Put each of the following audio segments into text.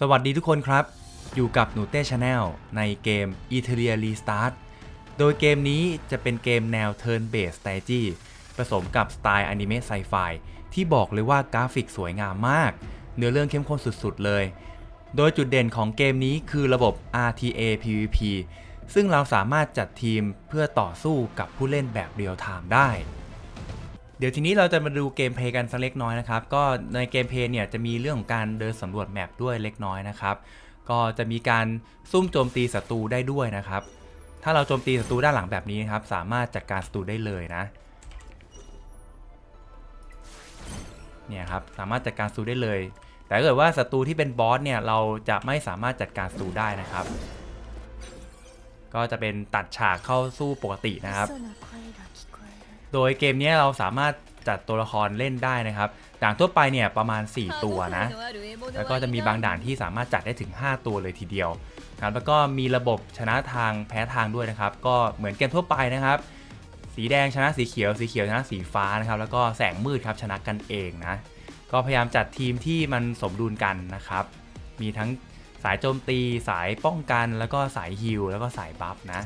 สวัสดีทุกคนครับ อยู่กับหนูเต้ชาแนลในเกม e t e r i a Restart โดยเกมนี้จะเป็นเกมแนว Turn Based Strategy ผสมกับสไตล์อนิเมะไซไฟที่บอกเลยว่ากราฟิกสวยงามมาก เนื้อเรื่องเข้มข้นสุดๆเลย โดยจุดเด่นของเกมนี้คือระบบ RTA PVP ซึ่งเราสามารถจัดทีมเพื่อต่อสู้กับผู้เล่นแบบเรียลไทม์ได้ เดี๋ยวทีนี้เราจะมาดูเกมเพย์กันสักเล็กน้อยนะครับ ก็ในเกมเพย์เนี่ยจะมีเรื่องของการเดินสำรวจแมปด้วยเล็กน้อยนะครับ ก็จะมีการซุ่มโจมตีศัตรูได้ด้วยนะครับ ถ้าเราโจมตีศัตรูด้านหลังแบบนี้นะครับ สามารถจัดการศัตรูได้เลยนะ เนี่ยครับ สามารถจัดการศัตรูได้เลย แต่ถ้าเกิดว่าศัตรูที่เป็นบอสเนี่ยเราจะไม่สามารถจัดการศัตรูได้นะครับ ก็จะเป็นตัดฉากเข้าสู้ปกตินะครับ โดยเกมนี้เราสามารถจัดตัวละครเล่นได้นะครับ ด่านทั่วไปเนี่ยประมาณ 4 ตัวนะ แล้วก็จะมีบางด่านที่สามารถจัดได้ถึง 5 ตัวเลยทีเดียวครับแล้วก็มีระบบชนะทางแพ้ทางด้วยนะครับ ก็เหมือนเกมทั่วไปนะครับ สีแดงชนะสีเขียว สีเขียวชนะสีฟ้านะครับ แล้วก็แสงมืดครับชนะกันเองนะ ก็พยายามจัดทีมที่มันสมดุลกันนะครับ มีทั้งสายโจมตี สายป้องกัน แล้วก็สายฮิลแล้วก็สายบัฟนะ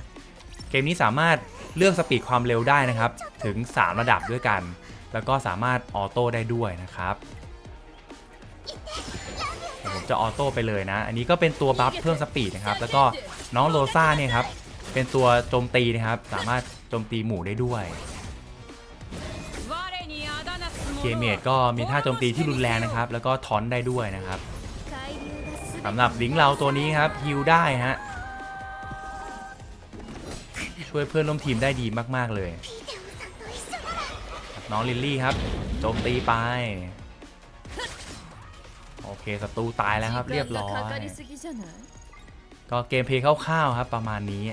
เกมนี้สามารถ เลือกสปีดความเร็วได้นะครับ ถึง 3 ระดับด้วยกัน แล้วก็สามารถออโต้ได้ด้วยนะครับผมจะออโต้ไปเลยนะ อันนี้ก็เป็นตัวบัฟเพิ่มสปีดนะครับ แล้วก็น้องโรซ่าเนี่ยครับ เป็นตัวโจมตีนะครับ สามารถโจมตีหมู่ได้ด้วยเคเมดก็มีท่าโจมตีที่รุนแรงนะครับ แล้วก็ทอนได้ด้วยนะครับสำหรับลิงเราตัวนี้ครับฮิวได้ฮะ ช่วยเพื่อนร่วมทีมได้ดีมากๆเลยน้องลิลลี่ครับโจมตีไป โอเคศัตรูตายแล้วครับ เรียบร้อย ก็เกมเพลย์คร่าวๆครับประมาณนี้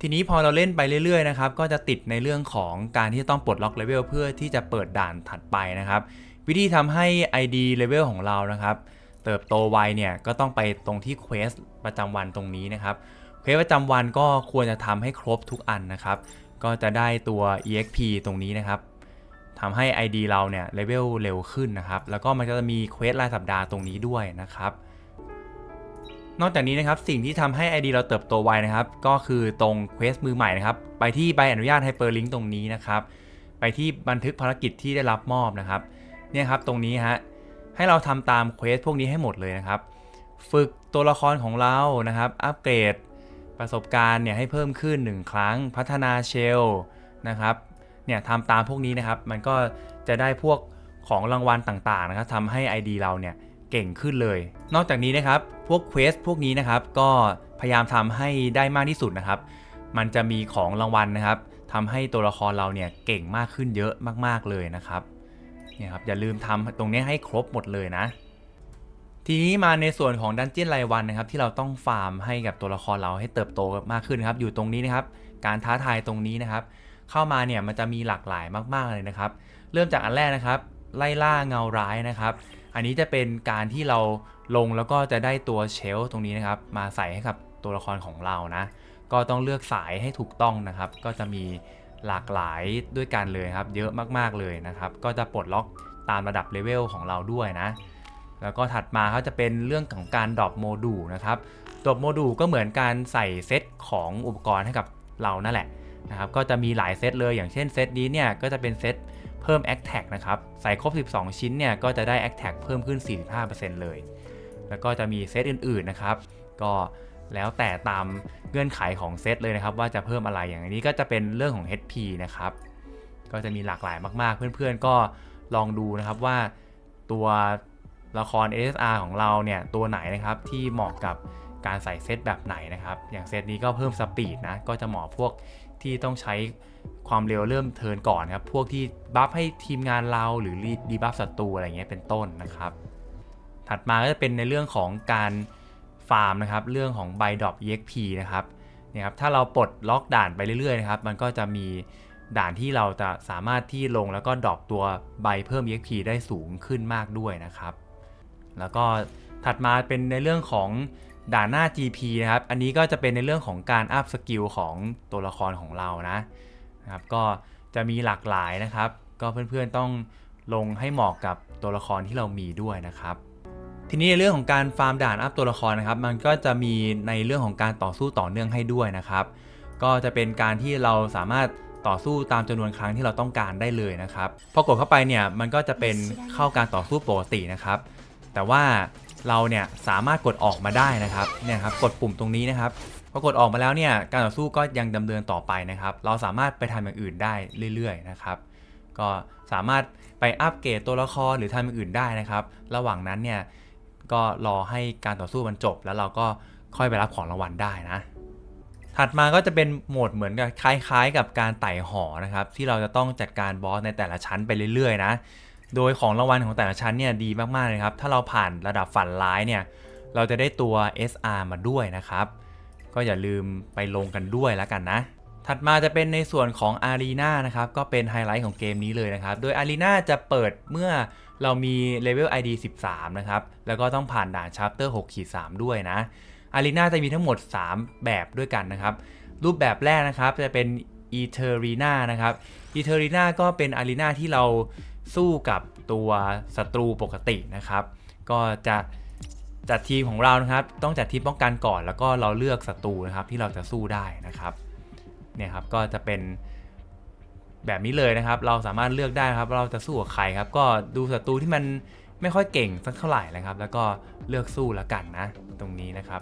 ทีนี้พอเราเล่นไปเรื่อยๆนะครับ ก็จะติดในเรื่องของการที่ต้องปลดล็อกเลเวลเพื่อที่จะเปิดด่านถัดไปนะครับ วิธีทำให้ ID เลเวลของเรานะครับ เติบโตไวเนี่ยก็ต้องไปตรงที่เควสประจำวันตรงนี้นะครับ เควสประจำวันก็ควรจะทำให้ครบทุกอันนะครับ ก็จะได้ตัว exp ตรงนี้นะครับทำให้ ID เราเนี่ยเลเวลเร็วขึ้นนะครับ แล้วก็มันจะมีเควสรายสัปดาห์ตรงนี้ด้วยนะครับ นอกจากนี้นะครับสิ่งที่ทำให้ ID เราเติบโตไวนะครับ ก็คือตรงเควสมือใหม่นะครับ ไปที่ใบอนุญาต Hyperlink ตรงนี้นะครับ ไปที่บันทึกภารกิจที่ได้รับมอบนะครับ เนี่ยครับตรงนี้ฮะ ให้เราทำตามเควสพวกนี้ให้หมดเลยนะครับ ฝึกตัวละครของเรานะครับ อัปเกรด ประสบการณ์เนี่ยให้เพิ่มขึ้น 1 ครั้งพัฒนาเชลนะครับเนี่ยทำตามพวกนี้นะครับ มันก็จะได้พวกของรางวัลต่างๆนะครับทำให้ ID เราเนี่ยเก่งขึ้นเลย นอกจากนี้นะครับพวกเควสพวกนี้นะครับก็พยายามทำให้ได้มากที่สุดนะครับ มันจะมีของรางวัลนะครับทำให้ตัวละครเราเนี่ยเก่งมากขึ้นเยอะมากๆเลยนะครับเนี่ยครับอย่าลืมทำตรงนี้ให้ครบหมดเลยนะ ทีนี้มาในส่วนของดันเจี้ยนรายวันนะครับที่เราต้องฟาร์มให้กับตัวละครเราให้เติบโตมากขึ้นครับอยู่ตรงนี้นะครับการท้าทายตรงนี้นะครับ เข้ามาเนี่ยมันจะมีหลากหลายมากๆเลยนะครับ เริ่มจากอันแรกนะครับ ไล่ล่าเงาร้ายนะครับ อันนี้จะเป็นการที่เราลงแล้วก็จะได้ตัวเชลฟ์ตรงนี้นะครับ มาใส่ให้กับตัวละครของเรานะ ก็ต้องเลือกสายให้ถูกต้องนะครับ ก็จะมีหลากหลายด้วยกันเลยครับ เยอะมากๆเลยนะครับ ก็จะปลดล็อกตามระดับเลเวลของเราด้วยนะ แล้วก็ถัดมาเขาจะเป็นเรื่องของการดรอปโมดูลนะครับดรอปโมดูลก็เหมือนการใส่เซตของอุปกรณ์ให้กับเรานั่นแหละนะครับ ก็จะมีหลายเซตเลย อย่างเช่นเซตนี้เนี่ยก็จะเป็นเซตเพิ่ม a c t a g นะครับ ใส่ครบ 12 ชิ้นเนี่ยก็จะได้ a c t a g เพิ่มขึ้น 45%เลย แล้วก็จะมีเซตอื่นๆนะครับ ก็แล้วแต่ตามเงื่อนไขของเซตเลยนะครับ ว่าจะเพิ่มอะไรอย่างนี้ก็จะเป็นเรื่องของ HP นะครับ ก็จะมีหลากหลายมากๆ เพื่อนๆก็ลองดูนะครับว่าตัว ละคร SSR ของเราเนี่ยตัวไหนนะครับที่เหมาะกับการใส่เซตแบบไหนนะครับ อย่างเซตนี้ก็เพิ่มสปีดนะ ก็จะเหมาะพวกที่ต้องใช้ความเร็วเริ่มเทินก่อนครับ พวกที่บัฟให้ทีมงานเราหรือดีบัฟศัตรูอะไรเงี้ยเป็นต้นนะครับ ถัดมาก็จะเป็นในเรื่องของการฟาร์มนะครับ เรื่องของใบดอป EXP นะครับเนี่ยครับ ถ้าเราปลดล็อกด่านไปเรื่อยๆนะครับ มันก็จะมีด่านที่เราจะสามารถที่ลงแล้วก็ดรอปตัวใบเพิ่ม EXP ได้สูงขึ้นมากด้วยนะครับ แล้วก็ถัดมาเป็นในเรื่องของด่านหน้า GP นะครับ อันนี้ก็จะเป็นในเรื่องของการอัพสกิลของตัวละครของเรานะนะครับ ก็จะมีหลากหลายนะครับ ก็เพื่อนๆต้องลงให้เหมาะกับตัวละครที่เรามีด้วยนะครับ ทีนี้ในเรื่องของการฟาร์มด่านอัพตัวละครนะครับ มันก็จะมีในเรื่องของการต่อสู้ต่อเนื่องให้ด้วยนะครับ ก็จะเป็นการที่เราสามารถต่อสู้ตามจำนวนครั้งที่เราต้องการได้เลยนะครับ พอกดเข้าไปเนี่ยมันก็จะเป็นเข้าการต่อสู้ปกตินะครับ แต่ว่าเราเนี่ยสามารถกดออกมาได้นะครับเนี่ยครับกดปุ่มตรงนี้นะครับพอกดออกมาแล้วเนี่ยการต่อสู้ก็ยังดำเนินต่อไปนะครับ เราสามารถไปทำอย่างอื่นได้เรื่อยๆนะครับ ก็สามารถไปอัปเกรดตัวละครหรือทำอย่างอื่นได้นะครับ ระหว่างนั้นเนี่ยก็รอให้การต่อสู้มันจบ แล้วเราก็ค่อยไปรับของรางวัลได้นะ ถัดมาก็จะเป็นโหมดเหมือนกับคล้าย ๆ กับการไต่หอนะครับ ที่เราจะต้องจัดการบอสในแต่ละชั้นไปเรื่อยๆนะ โดยของรางวัลของแต่ละชั้นเนี่ยดีมากๆเลยครับ ถ้าเราผ่านระดับฝันร้ายเนี่ย เราจะได้ตัว SR มาด้วยนะครับ ก็อย่าลืมไปลงกันด้วยแล้วกันนะ ถัดมาจะเป็นในส่วนของ Arena นะครับ ก็เป็นไฮไลท์ของเกมนี้เลยนะครับ โดย Arena จะเปิดเมื่อเรามี Level ID 13 นะครับ แล้วก็ต้องผ่านด่าน Chapter 6 3ด้วยนะ Arena จะมีทั้งหมด 3 แบบด้วยกันนะครับ รูปแบบแรกนะครับจะเป็น e t e r i n a นะครับ e t e r i n a ก็เป็น Arena ที่เรา สู้กับตัวศัตรูปกตินะครับ ก็จะจัดทีมของเรานะครับ ต้องจัดทีมป้องกันก่อน แล้วก็เราเลือกศัตรูนะครับที่เราจะสู้ได้นะครับเนี่ยครับก็จะเป็นแบบนี้เลยนะครับ เราสามารถเลือกได้ครับ เราจะสู้กับใครครับ ก็ดูศัตรูที่มันไม่ค่อยเก่งสักเท่าไหร่นะครับ แล้วก็เลือกสู้แล้วกันนะ ตรงนี้นะครับ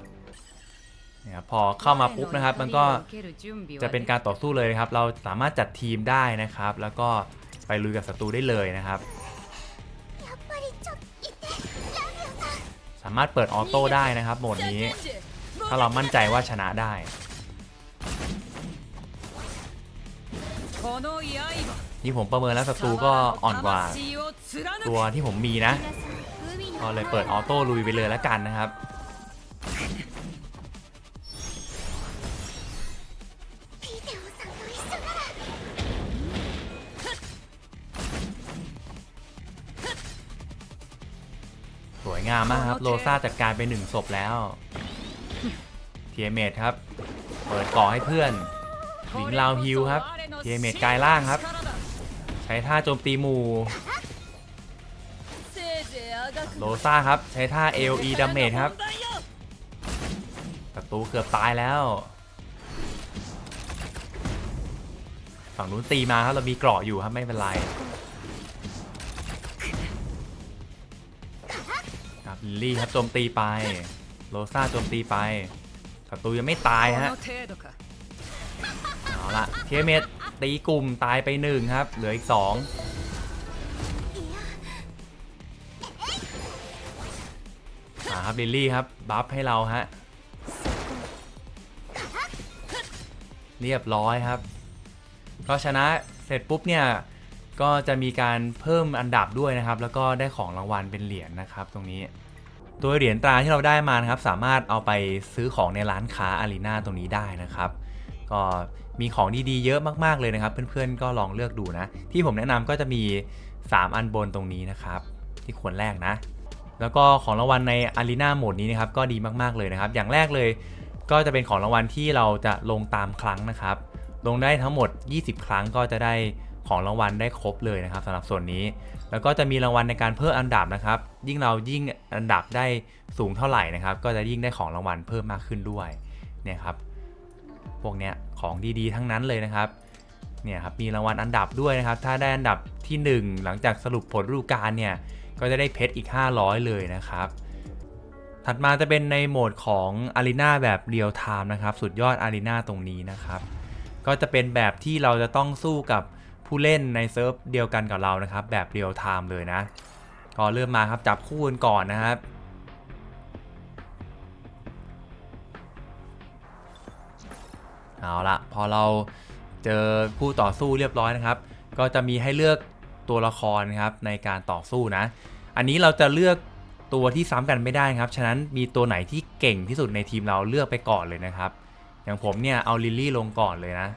เนี่ยครับพอเข้ามาปุ๊บนะครับ มันก็จะเป็นการต่อสู้เลยครับ เราสามารถจัดทีมได้นะครับ แล้วก็ ไปลุยกับศัตรูได้เลยนะครับ สามารถเปิดออโต้ได้นะครับโหมดนี้ ถ้าเรามั่นใจว่าชนะได้นี่ผมประเมินแล้วศัตรูก็อ่อนกว่า ตัวที่ผมมีนะก็เลยเปิดออโต้ลุยไปเลยแล้วกันนะครับามมากครับ โลซาจัดการไปหนึ่งศพแล้วเทียเมทครับ เปิดก่อให้เพื่อนหญิงลาวฮิวครับเทียเมทกายล่างครับ ใช้ท่าโจมตีหมูโลซาครับ ใช้ท่า AOE ดาเมจครับศัตูเกือบตายแล้ว ฝั่งนู้นตีมาครับเรามีเกราะอยู่ครับไม่เป็นไร ลิลลี่ครับโจมตีไปโลซ่าโจมตีไปศัตรูยังไม่ตายฮะเอาละเทียเมตตีกลุ่มตายไปหนึ่งครับ เหลืออีกสองมาครับลิลลี่ครับบัฟให้เราฮะเรียบร้อยครับ ก็ชนะเสร็จปุ๊บเนี่ยก็จะมีการเพิ่มอันดับด้วยนะครับ แล้วก็ได้ของรางวัลเป็นเหรียญนะครับตรงนี้ ตัวเหรียญตราที่เราได้มานะครับ สามารถเอาไปซื้อของในร้านค้าอารีนาตรงนี้ได้นะครับ ก็มีของดีๆ เยอะมากๆเลยนะครับ เพื่อนๆก็ลองเลือกดูนะ ที่ผมแนะนำก็จะมี 3 อันบนตรงนี้นะครับ ที่ควรแรกนะ แล้วก็ของรางวัลในอารีนาโหมดนี้นะครับก็ดีมากๆเลยนะครับ อย่างแรกเลยก็จะเป็นของรางวัลที่เราจะลงตามครั้งนะครับ ลงได้ทั้งหมด 20 ครั้งก็จะได้ ของรางวัลได้ครบเลยนะครับสำหรับส่วนนี้ แล้วก็จะมีรางวัลในการเพิ่มอันดับนะครับ ยิ่งเรายิ่งอันดับได้สูงเท่าไหร่นะครับ ก็จะยิ่งได้ของรางวัลเพิ่มมากขึ้นด้วยเนี่ยครับพวกเนี้ยของดีๆ ทั้งนั้นเลยนะครับเนี่ยครับมีรางวัลอันดับด้วยนะครับ ถ้าได้อันดับที่ 1 หลังจากสรุปผลฤดูกาลเนี่ยก็จะได้เพชรอีก 500 เลยนะครับ ถัดมาจะเป็นในโหมดของอารีนาแบบเรียลไทม์นะครับ สุดยอดอารีนาตรงนี้นะครับ ก็จะเป็นแบบที่เราจะต้องสู้กับ ผู้เล่นในเซิร์ฟเดียวกันกับเรานะครับ แบบเรียลไทม์เลยนะ ก็เริ่มมาครับจับคู่กันก่อนนะครับเอาละพอเราเจอผู้ต่อสู้เรียบร้อยนะครับ ก็จะมีให้เลือกตัวละครนะครับในการต่อสู้นะ อันนี้เราจะเลือกตัวที่ซ้ำกันไม่ได้ครับ ฉะนั้นมีตัวไหนที่เก่งที่สุดในทีมเราเลือกไปก่อนเลยนะครับ อย่างผมเนี่ยเอาลิลลี่ลงก่อนเลยนะ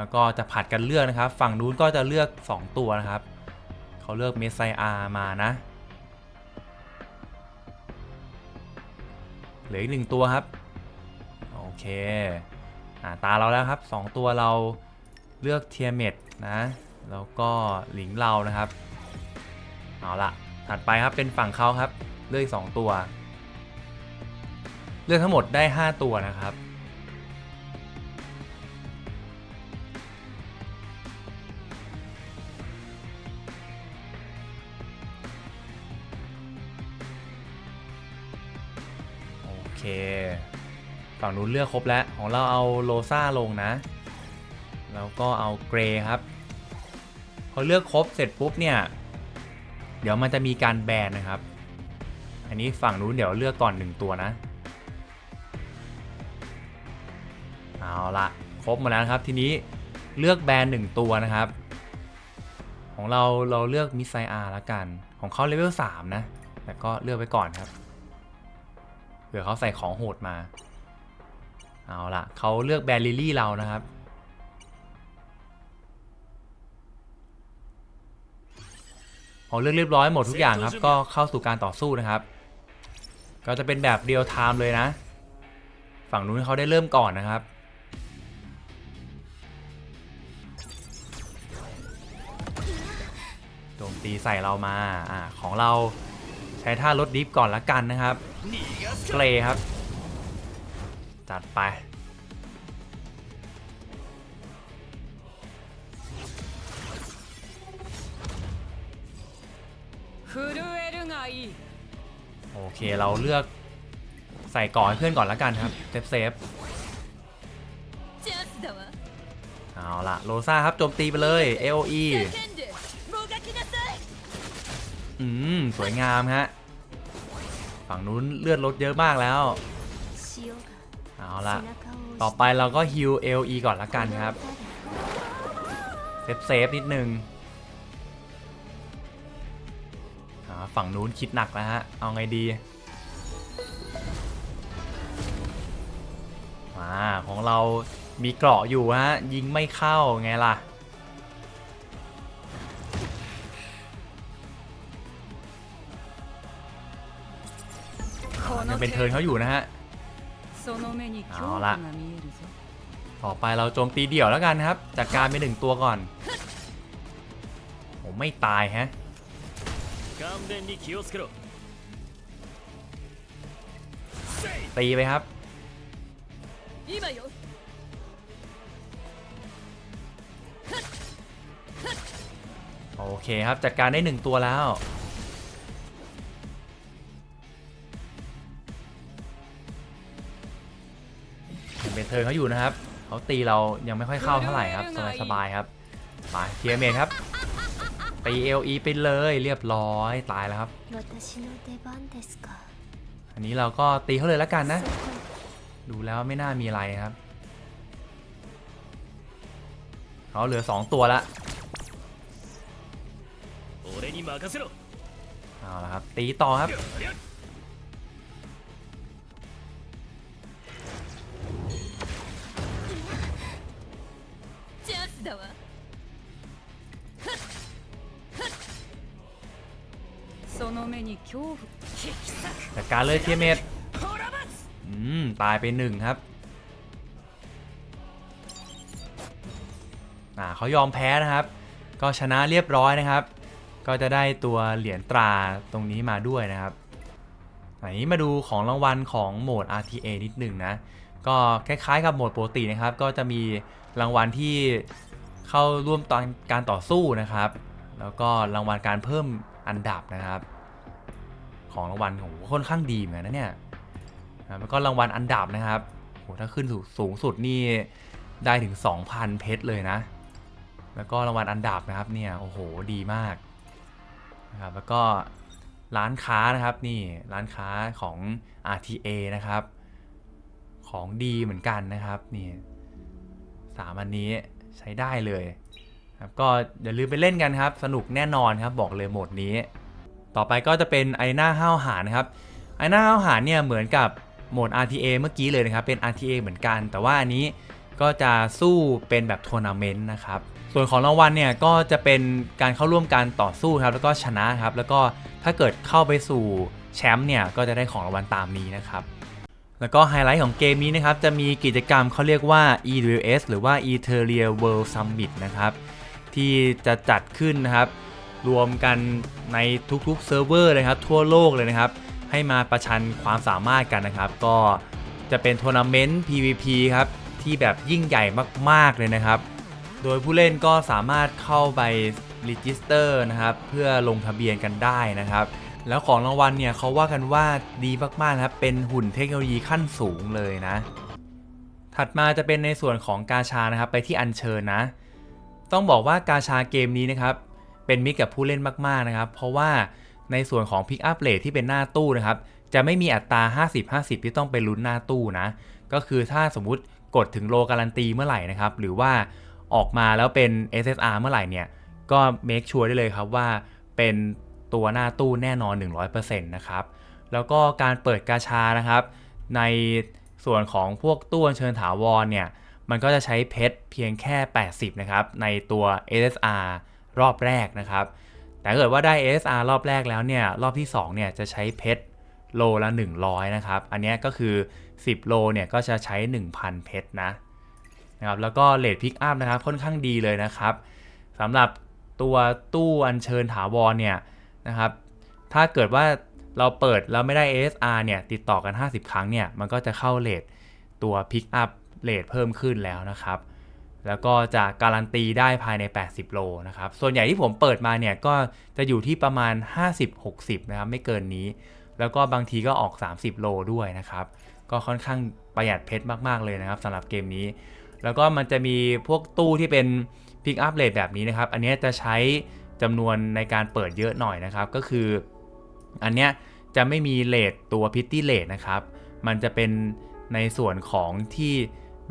แล้วก็จะผัดกันเลือกนะครับ ฝั่งนู้นก็จะเลือก 2 ตัวนะครับ เขาเลือกเมสไซอามานะเหลืออีกหนึ่งตัวครับ โอเคอ่าตาเราแล้วครับ 2 ตัวเราเลือกเทียเมดนะ แล้วก็หลิงเรานะครับ เอาละถัดไปครับเป็นฝั่งเขาครับ เลือกสองตัว เลือกทั้งหมดได้ 5 ตัวนะครับ เค ฝั่งนู้นเลือกครบแล้ว ของเราเอาโลซ่าลงนะ แล้วก็เอาเกรย์ครับ พอเลือกครบเสร็จปุ๊บเนี่ย เดี๋ยวมันจะมีการแบนนะครับ อันนี้ฝั่งนู้นเดี๋ยวเลือกก่อนหนึ่งตัวนะ เอาละครบหมาแล้วนะครับ ทีนี้เลือกแบนหนึ่งตัวนะครับ ของเราเราเลือกมิสไซอาร์ละกัน ของเขาเลเวล3นะ แต่ก็เลือกไว้ก่อนครับ เผื่อเขาใส่ของโหดมา เอาละเขาเลือกแบนลิลลี่เรานะครับ พอเลือกเรียบร้อยหมดทุกอย่างครับ ก็เข้าสู่การต่อสู้นะครับ ก็จะเป็นแบบเรียลไทม์เลยนะ ฝั่งนู้นเขาได้เริ่มก่อนนะครับโจมตีใส่เรามา อ่า ของเรา ใช้ท่ารถดิฟก่อนละกันนะครับเกรครับ จัดไปโอเคเราเลือกใส่ก่อนเพื่อนก่อนละกันครับเซฟเซฟเอาละโรซาครับโจมตีไปเลย AOE อืม สวยงามฮะ ฝั่งนู้นเลือดลดเยอะมากแล้ว เอาละต่อไปเราก็ฮิวเอลีก่อนละกันครับ เซฟเซฟนิดนึงฝั่งนู้นคิดหนักแล้วฮะ เอาไงดี มาของเรามีเกราะอยู่ฮะ ยิงไม่เข้าไงล่ะ ยังเป็นเทินเขาอยู่นะฮะเอาละต่อไปเราโจมตีเดี่ยวแล้วกันครับ จัดการไปหนึ่งตัวก่อนผมไม่ตายฮะตีไปครับโอเคครับ จัดการได้หนึ่งตัวแล้ว เทิงเขาอยู่นะครับเขาตีเรายังไม่ค่อยเข้าเท่าไหร่ครับสบายๆครับมาเทียเมนครับตีเอลีไปเลยเรียบร้อยตายแล้วครับ อันนี้เราก็ตีเขาเลยแล้วกันนะ ดูแล้วไม่น่ามีอะไรครับเขาเหลือ 2 ตัวละเอาละครับตีต่อครับ จัดการเลยเทียเมตอืม ตายไปหนึ่งครับ อ่าเขายอมแพ้นะครับ ก็ชนะเรียบร้อยนะครับ ก็จะได้ตัวเหรียญตราตรงนี้มาด้วยนะครับอันนี้มาดูของรางวัลของโหมด RTA นิดหนึ่งนะ ก็คล้ายๆกับโหมดปกตินะครับ ก็จะมีรางวัลที่เข้าร่วมตอนการต่อสู้นะครับ แล้วก็รางวัลการเพิ่มอันดับนะครับ ของรางวัลของค่อนข้างดีเหมือนกันนะเนี่ยแล้วก็รางวัลอันดับนะครับโหถ้าขึ้นสูงสูงสุดนี่ได้ถึง 2,000 เพชรเลยนะ แล้วก็รางวัลอันดับนะครับเนี่ยโอ้โหดีมากนะครับแล้วก็ร้านค้านะครับนี่ร้านค้าของ RTA นะครับ ของดีเหมือนกันนะครับนี่สามอันนี้ใช้ได้เลยครับก็อย่าลืมไปเล่นกันครับ สนุกแน่นอนครับบอกเลยโหมดนี้ ต่อไปก็จะเป็นไอหน้าห้าวหาญนะครับไอหน้าห้าวหาญเนี่ยเหมือนกับโหมด RTA เมื่อกี้เลยนะครับ เป็น RTA เหมือนกัน แต่ว่าอันนี้ก็จะสู้เป็นแบบทัวร์นาเมนต์นะครับ ส่วนของรางวัลเนี่ยก็จะเป็นการเข้าร่วมการต่อสู้ครับ แล้วก็ชนะครับ แล้วก็ถ้าเกิดเข้าไปสู่แชมป์เนี่ยก็จะได้ของรางวัลตามนี้นะครับ แล้วก็ไฮไลท์ของเกมนี้นะครับ จะมีกิจกรรมเขาเรียกว่า EWS หรือว่า Ethereal World Summit นะครับ ที่จะจัดขึ้นนะครับ รวมกันในทุกๆเซิร์ฟเวอร์เลยครับทั่วโลกเลยนะครับ ให้มาประชันความสามารถกันนะครับ ก็จะเป็นทัวร์นาเมนต์ PVP ครับ ที่แบบยิ่งใหญ่มากๆเลยนะครับ โดยผู้เล่นก็สามารถเข้าไปรีจิสเตอร์นะครับ เพื่อลงทะเบียนกันได้นะครับ แล้วของรางวัลเนี่ยเขาว่ากันว่าดีมากๆนะครับ เป็นหุ่นเทคโนโลยีขั้นสูงเลยนะ ถัดมาจะเป็นในส่วนของกาชานะครับ ไปที่อัญเชิญนะ ต้องบอกว่ากาชาเกมนี้นะครับ เป็นมิตรกับผู้เล่นมากๆนะครับ เพราะว่าในส่วนของ Pick Up Rate ที่เป็นหน้าตู้นะครับ จะไม่มีอัตรา 50-50 ที่ต้องไปลุ้นหน้าตู้นะ ก็คือถ้าสมมุติกดถึงโลการันตีเมื่อไหร่นะครับ หรือว่าออกมาแล้วเป็น SSR เมื่อไหร่เนี่ย ก็ make sure ได้เลยครับว่าเป็นตัวหน้าตู้แน่นอน 100%นะครับ แล้วก็การเปิดกาชานะครับ ในส่วนของพวกตู้เชิญถาวรเนี่ย มันก็จะใช้เพชรเพียงแค่ 80 นะครับ ในตัว SSR รอบแรกนะครับ แต่ถ้าเกิดว่าได้ SSR รอบแรกแล้วเนี่ย รอบที่ 2 เนี่ยจะใช้เพชรโลละ 100 นะครับ อันนี้ก็คือ 10 โลเนี่ยก็จะใช้ 1,000 เพชรนะนะครับ แล้วก็เลทพิกอัพนะครับ ค่อนข้างดีเลยนะครับสำหรับตัวตู้อัญเชิญถาวรเนี่ยนะครับ ถ้าเกิดว่าเราเปิดแล้วไม่ได้ ASR เนี่ยติดต่อกัน 50 ครั้งเนี่ย มันก็จะเข้าเลทตัว Pick Up เลทเพิ่มขึ้นแล้วนะครับ แล้วก็จะการันตีได้ภายใน 80 โลนะครับ ส่วนใหญ่ที่ผมเปิดมาเนี่ยก็จะอยู่ที่ประมาณ 50-60 นะครับ ไม่เกินนี้ แล้วก็บางทีก็ออก 30 โลด้วยนะครับ ก็ค่อนข้างประหยัดเพชรมาก ๆ เลยนะครับสำหรับเกมนี้ แล้วก็มันจะมีพวกตู้ที่เป็น Pick Up Rate แบบนี้นะครับ อันนี้จะใช้จำนวนในการเปิดเยอะหน่อยนะครับ ก็คือ อันเนี้ยจะไม่มีเลทตัวพิตตี้เลทนะครับ มันจะเป็นในส่วนของที่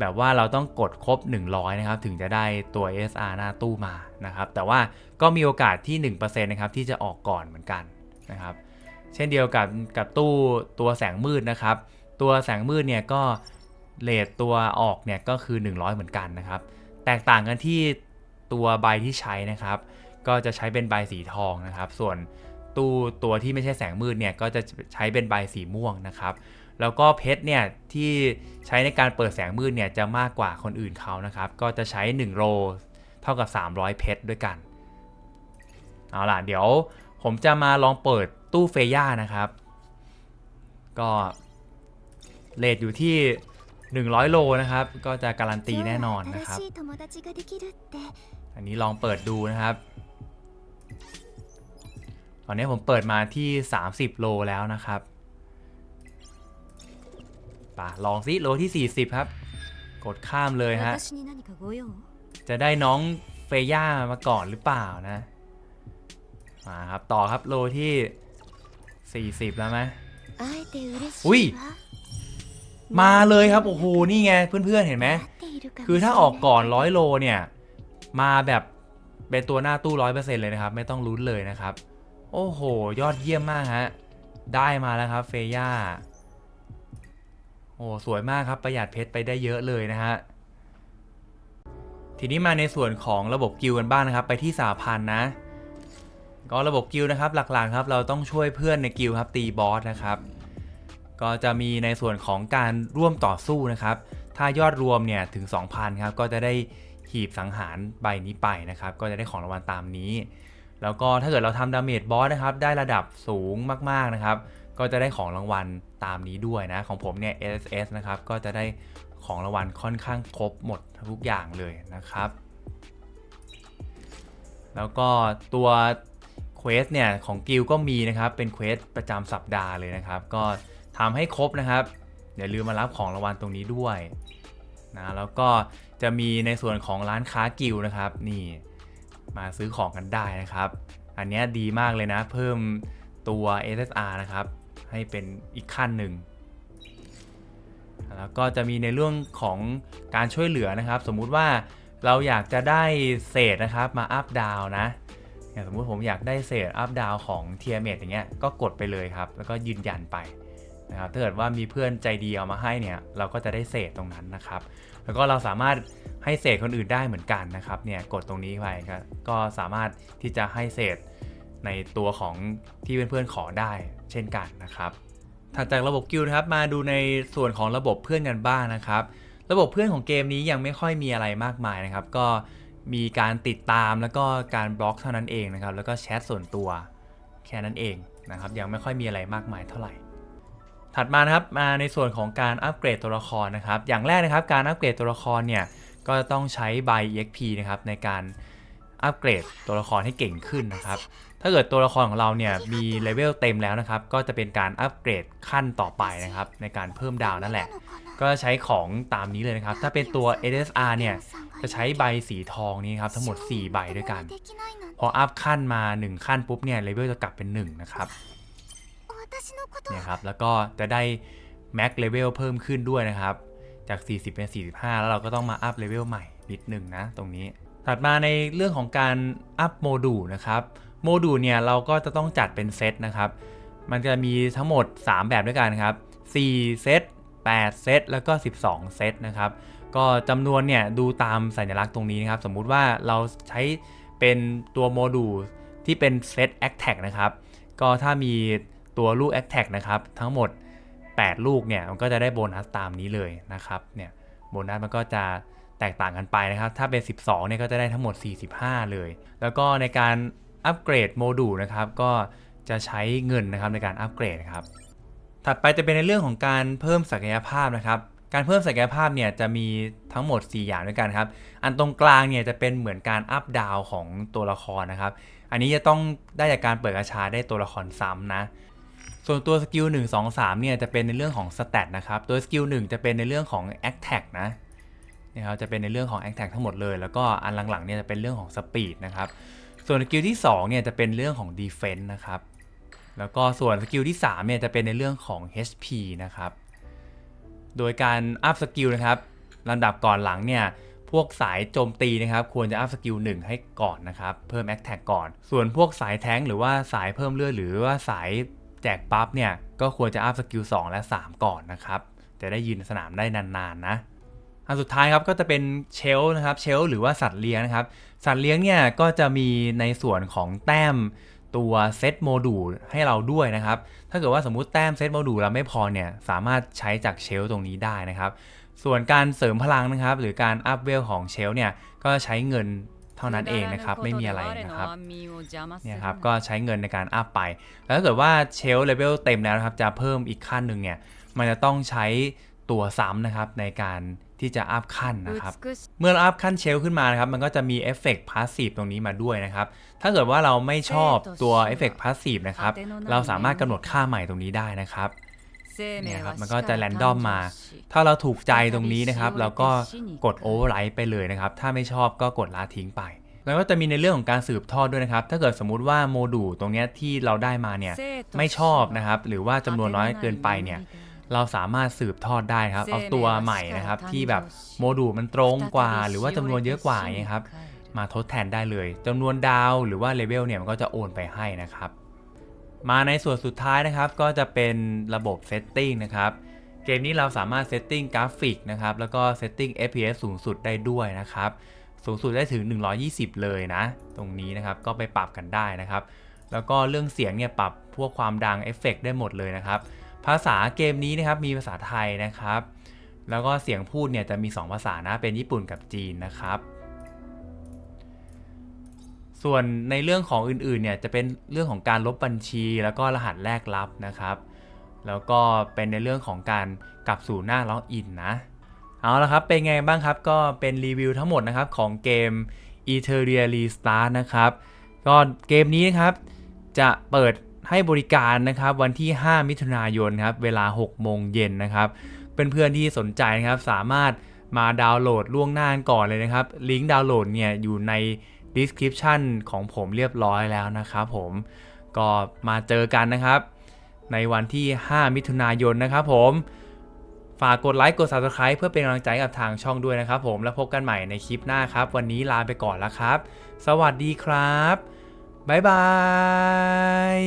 แบบว่าเราต้องกดครบ 100 นะครับ ถึงจะได้ตัว SR หน้าตู้มานะครับ แต่ว่าก็มีโอกาสที่ 1%นะครับที่จะออกก่อนเหมือนกันนะครับ เช่นเดียวกับกับตู้ตัวแสงมืดนะครับ ตัวแสงมืดเนี่ยก็เลทตัวออกเนี่ยก็คือ 100 เหมือนกันนะครับ แตกต่างกันที่ตัวใบที่ใช้นะครับ ก็จะใช้เป็นใบสีทองนะครับ ส่วนตู้ตัวที่ไม่ใช่แสงมืดเนี่ยก็จะใช้เป็นใบสีม่วงนะครับ แล้วก็เพชรเนี่ยที่ใช้ในการเปิดแสงมืดเนี่ยจะมากกว่าคนอื่นเขานะครับ ก็จะใช้ 1 โลเท่ากับ 300 เพชรด้วยกัน เอาล่ะ เดี๋ยวผมจะมาลองเปิดตู้เฟย่านะครับ ก็เลทอยู่ที่ 100 โลนะครับ ก็จะการันตีแน่นอนนะครับ อันนี้ลองเปิดดูนะครับ ตอนนี้ผมเปิดมาที่ 30 โลแล้วนะครับ ปลองซิโลที่ 40 ครับ กดข้ามเลยฮะ จะได้น้องเฟย่ามาก่อนหรือเปล่านะ มาครับต่อครับโลที่ 40 แล้วไหมอุ้ยมาเลยครับ โอ้โห นี่ไงเพื่อนๆ เห็นไหม คือถ้าออกก่อนร้อยโลเนี่ย มาแบบเป็นตัวหน้าตู้ร้อยเปอร์เซ็นต์เลยนะครับ ไม่ต้องลุ้นเลยนะครับ โอ้โห ยอดเยี่ยมมากฮะ ได้มาแล้วครับเฟย่า โอ้สวยมากครับประหยัดเพชรไปได้เยอะเลยนะฮะทีนี้มาในส่วนของระบบกิลกันบ้างนะครับ ไปที่สาพันนะก็ระบบกิลนะครับหลักๆครับเราต้องช่วยเพื่อนในกิลครับตีบอสนะครับ ก็จะมีในส่วนของการร่วมต่อสู้นะครับ ถ้ายอดรวมเนี่ยถึง 2,000ครับก็จะได้หีบสังหารใบนี้ไปนะครับ ก็จะได้ของรางวัลตามนี้ แล้วก็ถ้าเกิดเราทำดาเมจบอสนะครับ ได้ระดับสูงมากๆนะครับ ก็จะได้ของรางวัลตามนี้ด้วยนะ ของผมเนี่ย SSS นะครับ ก็จะได้ของรางวัลค่อนข้างครบหมดทุกอย่างเลยนะครับ แล้วก็ตัวเควสเนี่ย ของกิลก็มีนะครับ เป็นเควสประจำสัปดาห์เลยนะครับ ก็ทำให้ครบนะครับอย่าลืมมารับของรางวัลตรงนี้ด้วยนะแล้วก็จะมีในส่วนของร้านค้ากิลนะครับนี่มาซื้อของกันได้นะครับ อันนี้ดีมากเลยนะ เพิ่มตัว SSR นะครับ ให้เป็นอีกขั้นหนึ่งแล้วก็จะมีในเรื่องของการช่วยเหลือนะครับ สมมุติว่าเราอยากจะได้เศษนะครับมาอัพดาวนะอย่างสมมุติผมอยากได้เศษอัพดาวของเทียเมทอย่างเงี้ยก็กดไปเลยครับ แล้วก็ยืนยันไปนะครับถ้าเกิดว่ามีเพื่อนใจดีเอามาให้เนี่ยเราก็จะได้เศษตรงนั้นนะครับ แล้วก็เราสามารถให้เศษคนอื่นได้เหมือนกันนะครับเนี่ยกดตรงนี้ไปก็ก็สามารถที่จะให้เศษในตัวของที่เพื่อนๆขอได้ เช่นกันนะครับถัดจากระบบกิลด์นะครับมาดูในส่วนของระบบเพื่อนกันบ้างนะครับ ระบบเพื่อนของเกมนี้ยังไม่ค่อยมีอะไรมากมายนะครับ ก็มีการติดตามแล้วก็การบล็อกเท่านั้นเองนะครับ แล้วก็แชทส่วนตัวแค่นั้นเองนะครับ ยังไม่ค่อยมีอะไรมากมายเท่าไหร่ ถัดมานะครับมาในส่วนของการอัปเกรดตัวละครนะครับ อย่างแรกนะครับการอัปเกรดตัวละครเนี่ยก็จะต้องใช้ใบ EXP นะครับในการอัปเกรดตัวละครให้เก่งขึ้นนะครับ ถ้าเกิดตัวละครของเราเนี่ยมีเลเวลเต็มแล้วนะครับ ก็จะเป็นการอัปเกรดขั้นต่อไปนะครับ ในการเพิ่มดาวนั่นแหละ ก็ใช้ของตามนี้เลยนะครับ ถ้าเป็นตัว SSR เนี่ยจะใช้ใบสีทองนี้ครับทั้งหมด 4 ใบด้วยกัน พออัพขั้นมา 1 ขั้นปุ๊บเนี่ยเลเวลจะกลับเป็น 1 นะครับเนี่ยครับแล้วก็จะได้แม็กเลเวลเพิ่มขึ้นด้วยนะครับ จาก 40 เป็น 45 แล้วเราก็ต้องมาอัพเลเวลใหม่นิดนึงนะตรงนี้ ถัดมาในเรื่องของการอัพโมดูลนะครับ โมดูลเนี่ยเราก็จะต้องจัดเป็นเซตนะครับ มันจะมีทั้งหมด 3 แบบด้วยกันครับ4เซต8เซตแล้วก็ 12 เซตนะครับ ก็จำนวนเนี่ยดูตามสัญลักษณ์ตรงนี้นะครับ สมมุติว่าเราใช้เป็นตัวโมดูลที่เป็นเซต a c t a g นะครับ ก็ถ้ามีตัวลูก a c t a g นะครับ ทั้งหมด 8 ลูกเนี่ยมันก็จะได้โบนัสตามนี้เลยนะครับเนี่ยโบนัสมันก็จะแตกต่างกันไปนะครับ ถ้าเป็น 12เนี่ยก็จะได้ทั้งหมด 45 เลย แล้วก็ในการ อัปเกรดโมดูลนะครับ ก็จะใช้เงินนะครับในการอัปเกรดครับ ถัดไปจะเป็นในเรื่องของการเพิ่มศักยภาพนะครับ การเพิ่มศักยภาพเนี่ยจะมีทั้งหมด 4 อย่างด้วยกันครับ อันตรงกลางเนี่ยจะเป็นเหมือนการอัพดาวของตัวละครนะครับ อันนี้จะต้องได้จากการเปิดกระชาได้ตัวละครซ้ำนะส่วนตัวสกิล1 2 3เนี่ยจะเป็นในเรื่องของสเตตนะครับตัวสกิล1จะเป็นในเรื่องของ a c t a g นะนะครับจะเป็นในเรื่องของ a c t a g ทั้งหมดเลย แล้วก็อันหลังๆเนี่ยจะเป็นเรื่องของ Speed นะครับ ส่วนสกิลที่2เนี่ยจะเป็นเรื่องของ Defense นะครับ แล้วก็ส่วนสกิลที่3เนี่ยจะเป็นในเรื่องของ HP นะครับ โดยการอัพสกิลนะครับลำดับก่อนหลังเนี่ยพวกสายโจมตีนะครับ ควรจะอัพสกิล1ให้ก่อนนะครับ เพิ่มแอคแท็กก่อน ส่วนพวกสายแท้งหรือว่าสายเพิ่มเลือดหรือว่าสายแจกปั๊บเนี่ยก็ควรจะอัพสกิล2และ 3 ก่อนนะครับ จะได้ยืนสนามได้นานๆนะ อันสุดท้ายครับก็จะเป็นเชลนะครับเชลหรือว่าสัตว์เลี้ยงนะครับ สัตว์เลี้ยงเนี่ยก็จะมีในส่วนของแต้มตัวเซตโมดูลให้เราด้วยนะครับ ถ้าเกิดว่าสมมุติแต้มเซตโมดูลเราไม่พอเนี่ยสามารถใช้จากเชลตรงนี้ได้นะครับ ส่วนการเสริมพลังนะครับ หรือการอัพเวลของเชลเนี่ยก็ใช้เงินเท่านั้นเองนะครับ ไม่มีอะไรนะครับเนี่ยครับก็ใช้เงินในการอัพไป แล้วถ้าเกิดว่าเชลเลเวลเต็มแล้วนะครับ จะเพิ่มอีกขั้นหนึ่งเนี่ยมันจะต้องใช้ตัวซ้ำนะครับในการ ที่จะอัพขั้นนะครับ เมื่อเราอัพขั้นเชลขึ้นมานะครับ มันก็จะมีเอฟเฟกต์พาสซีฟตรงนี้มาด้วยนะครับ ถ้าเกิดว่าเราไม่ชอบตัวเอฟเฟกต์พาสซีฟนะครับ เราสามารถกำหนดค่าใหม่ตรงนี้ได้นะครับเนี่ยครับมันก็จะแรนดอมมา ถ้าเราถูกใจตรงนี้นะครับ เราก็กดโอเวอร์ไรต์ไปเลยนะครับ ถ้าไม่ชอบก็กดละทิ้งไป แล้วก็จะมีในเรื่องของการสืบทอดด้วยนะครับ ถ้าเกิดสมมุติว่าโมดูลตรงเนี้ยที่เราได้มาเนี่ยไม่ชอบนะครับ หรือว่าจำนวนน้อยเกินไปเนี่ย เราสามารถสืบทอดได้ครับ เอาตัวใหม่นะครับ ที่แบบโมดูลมันตรงกว่า หรือว่าจำนวนเยอะกว่าอย่างเงี้ยครับ มาทดแทนได้เลยจำนวนดาวหรือว่าเลเวลเนี่ยมันก็จะโอนไปให้นะครับ มาในส่วนสุดท้ายนะครับ ก็จะเป็นระบบเซตติ้งนะครับเกมนี้เราสามารถเซตติ้งกราฟิกนะครับ แล้วก็เซตติ้ง FPS สูงสุดได้ด้วยนะครับ สูงสุดได้ถึง 120 เลยนะ ตรงนี้นะครับ ก็ไปปรับกันได้นะครับ แล้วก็เรื่องเสียงเนี่ยปรับพวกความดังเอฟเฟกได้หมดเลยนะครับ ภาษาเกมนี้นะครับมีภาษาไทยนะครับ แล้วก็เสียงพูดเนี่ยจะมี 2 ภาษานะเป็นญี่ปุ่นกับจีนนะครับ ส่วนในเรื่องของอื่นๆเนี่ยจะเป็นเรื่องของการลบบัญชี แล้วก็รหัสแลกลับนะครับ แล้วก็เป็นในเรื่องของการกลับสู่หน้าล็อกอินนะเอาละครับเป็นไงบ้างครับก็เป็นรีวิวทั้งหมดนะครับของเกม e t e r i a Restart นะครับก็เกมนี้นะครับจะเปิด ให้บริการนะครับวันที่ 5 มิถุนายนครับเวลา 6 โมงเย็นนะครับเพื่อนๆที่สนใจนะครับสามารถมาดาวน์โหลดล่วงหน้าก่อนเลยนะครับลิงก์ดาวน์โหลดเนี่ยอยู่ใน description ของผมเรียบร้อยแล้วนะครับผมก็มาเจอกันนะครับ ในวันที่ 5 มิถุนายนนะครับผมฝากกดไลค์กด Subscribe เพื่อเป็นกำลังใจกับทางช่องด้วยนะครับผมแล้วพบกันใหม่ในคลิปหน้าครับ วันนี้ลาไปก่อนแล้วครับ สวัสดีครับ บ๊ายบาย